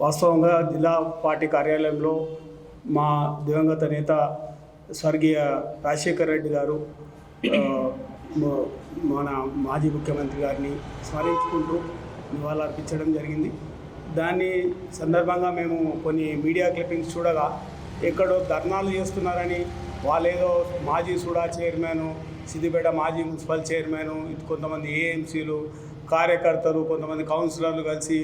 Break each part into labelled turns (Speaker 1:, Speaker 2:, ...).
Speaker 1: వాస్తవంగా జిల్లా పార్టీ కార్యాలయంలో మా దివంగత నేత స్వర్గీయ రాజశేఖర్ రెడ్డి గారు మన మాజీ ముఖ్యమంత్రి గారిని స్మరించుకుంటూ నివాళులర్పించడం జరిగింది. దాన్ని సందర్భంగా మేము కొన్ని మీడియా క్లిప్పింగ్స్ చూడగా ఎక్కడో ధర్నాలు చేస్తున్నారని వాళ్ళేదో మాజీ సుడా చైర్మన్ సిద్దిపేట మాజీ మున్సిపల్ చైర్మన్ కొంతమంది ఏఎంసీలు కార్యకర్తలు కొంతమంది కౌన్సిలర్లు కలిసి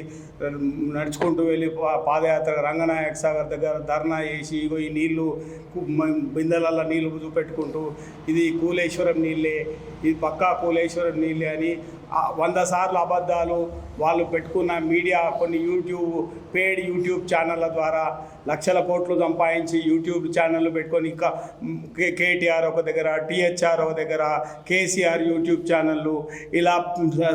Speaker 1: నడుచుకుంటూ వెళ్ళి పా- పాదయాత్ర రంగనాయక సాగర్ దగ్గర ధర్నా చేసి ఇగో ఈ నీళ్ళు బిందెలల్లో నీళ్ళు చూపెట్టుకుంటూ ఇది కూలేశ్వరం నీళ్ళే ఇది పక్కా కూలేశ్వరం నీళ్ళే అని వంద సార్లు అబద్ధాలు వాళ్ళు పెట్టుకున్న మీడియా కొన్ని యూట్యూబ్ పేడ్ యూట్యూబ్ ఛానళ్ళ ద్వారా లక్షల కోట్లు సంపాదించి యూట్యూబ్ ఛానళ్ళు పెట్టుకొని ఇంకా కే కేటీఆర్ ఒక దగ్గర టీహెచ్ఆర్ ఒక దగ్గర కేసీఆర్ యూట్యూబ్ ఛానళ్ళు ఇలా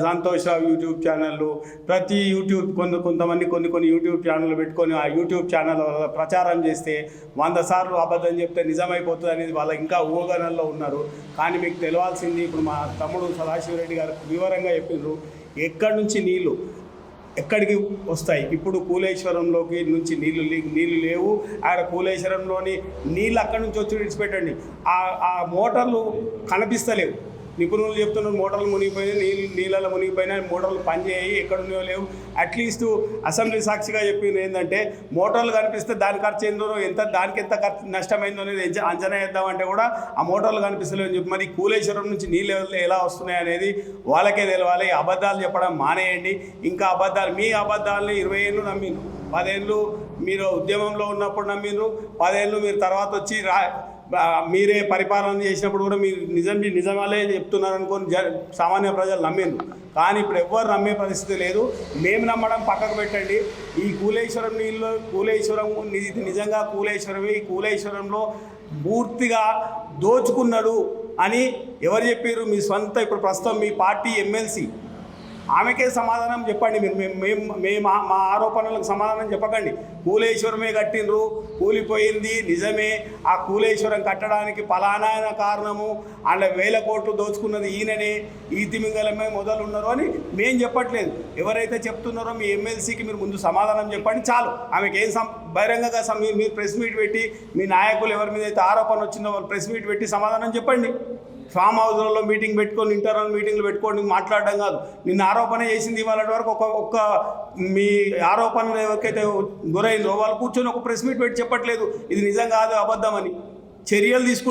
Speaker 1: సంతోష్ రావు యూట్యూబ్ ఛానళ్ళు ప్రతి యూట్యూబ్ కొన్ని కొంతమంది కొన్ని కొన్ని యూట్యూబ్ ఛానళ్ళు పెట్టుకొని ఆ యూట్యూబ్ ఛానల్ ప్రచారం చేస్తే వంద సార్లు అబద్ధం చెప్తే నిజమైపోతుంది అనేది వాళ్ళ ఇంకా ఊగనల్లో ఉన్నారు. కానీ మీకు తెలవాల్సింది ఇప్పుడు మా తమ్ముడు సదాశివరెడ్డి గారు వివరంగా చెప్పిండ్రు ఎక్కడి నుంచి నీళ్ళు? ఎక్కడికి వస్తాయి? ఇప్పుడు కూలేశ్వరంలోకి నుంచి నీళ్ళు నీళ్ళు లేవు. ఆడ కూలేశ్వరంలోని నీళ్ళు అక్కడి నుంచి వచ్చి విడిచిపెట్టండి. ఆ ఆ మోటార్లు కనిపిస్తలేవు. నిపుణులు చెప్తున్నారు మోటార్లు మునిగిపోయినాయి నీళ్ళు నీళ్ళలో మునిగిపోయినాయి మోటార్లు పనిచేయి ఎక్కడున్నాయో లేవు. అట్లీస్ట్ అసెంబ్లీ సాక్షిగా చెప్పింది ఏంటంటే మోటార్లు కనిపిస్తే దాని ఖర్చు ఏందో ఎంత దానికి ఎంత ఖర్చు నష్టమైందో అనేది అంచనా వేద్దామంటే కూడా ఆ మోటార్లు కనిపిస్తలేవు అని చెప్పి మరి కూలేశ్వరం నుంచి నీళ్ళు ఎలా వస్తున్నాయి అనేది వాళ్ళకే తెలవాలి. అబద్ధాలు చెప్పడం మానేయండి. ఇంకా అబద్ధాలు మీ అబద్ధాలని ఇరవై ఏళ్ళు నమ్మిండ్రు. పదేళ్ళు మీరు ఉద్యమంలో ఉన్నప్పుడు నమ్మిండ్రు. పదేళ్ళు మీరు తర్వాత వచ్చి రా మీరే పరిపాలన చేసినప్పుడు కూడా మీరు నిజం నిజమాలే చెప్తున్నారు అనుకొని జ సామాన్య ప్రజలు నమ్మిండ్రు. కానీ ఇప్పుడు ఎవ్వరు నమ్మే పరిస్థితి లేదు. మేము నమ్మడం పక్కకు పెట్టండి. ఈ కూలేశ్వరం నీళ్ళు కూలేశ్వరం ఇది నిజంగా కూలేశ్వరమే ఈ కూలేశ్వరంలో పూర్తిగా దోచుకున్నాడు అని ఎవరు చెప్పారు మీ సొంత ఇప్పుడు ప్రస్తుతం మీ పార్టీ ఎమ్మెల్సీ ఆమెకే సమాధానం చెప్పండి మీరు. మేము మేము మా- మా ఆరోపణలకు సమాధానం చెప్పకండి. కూలేశ్వరమే కట్టినరు కూలిపోయింది నిజమే. ఆ కూలేశ్వరం కట్టడానికి పలానాయన కారణము అండ్ వేల కోట్లు దోచుకున్నది ఈయననే. ఈ తిమింగలమే మొదలు ఉన్నారు అని మేము చెప్పట్లేదు. ఎవరైతే చెప్తున్నారో మీ ఎమ్మెల్సీకి మీరు ముందు సమాధానం చెప్పండి చాలు. ఆమెకి ఏం సం బహిరంగంగా సం- మీరు మీరు ప్రెస్ మీట్ పెట్టి మీ నాయకులు ఎవరి మీద అయితే ఆరోపణ వచ్చిందో వాళ్ళు ప్రెస్ మీట్ పెట్టి సమాధానం చెప్పండి. ఫామ్ హౌస్లలో మీటింగ్ పెట్టుకొని ఇంటర్నల్ మీటింగ్లు పెట్టుకొని మాట్లాడడం కాదు. నిన్న ఆరోపణ చేసింది ఇవాళ వరకు ఒక ఒక్క మీ ఆరోపణలు ఎవరికైతే గురైందో వాళ్ళు కూర్చొని ఒక ప్రెస్ మీట్ పెట్టి చెప్పట్లేదు. ఇది నిజం కాదు అబద్ధమని చర్యలు తీసుకుంటే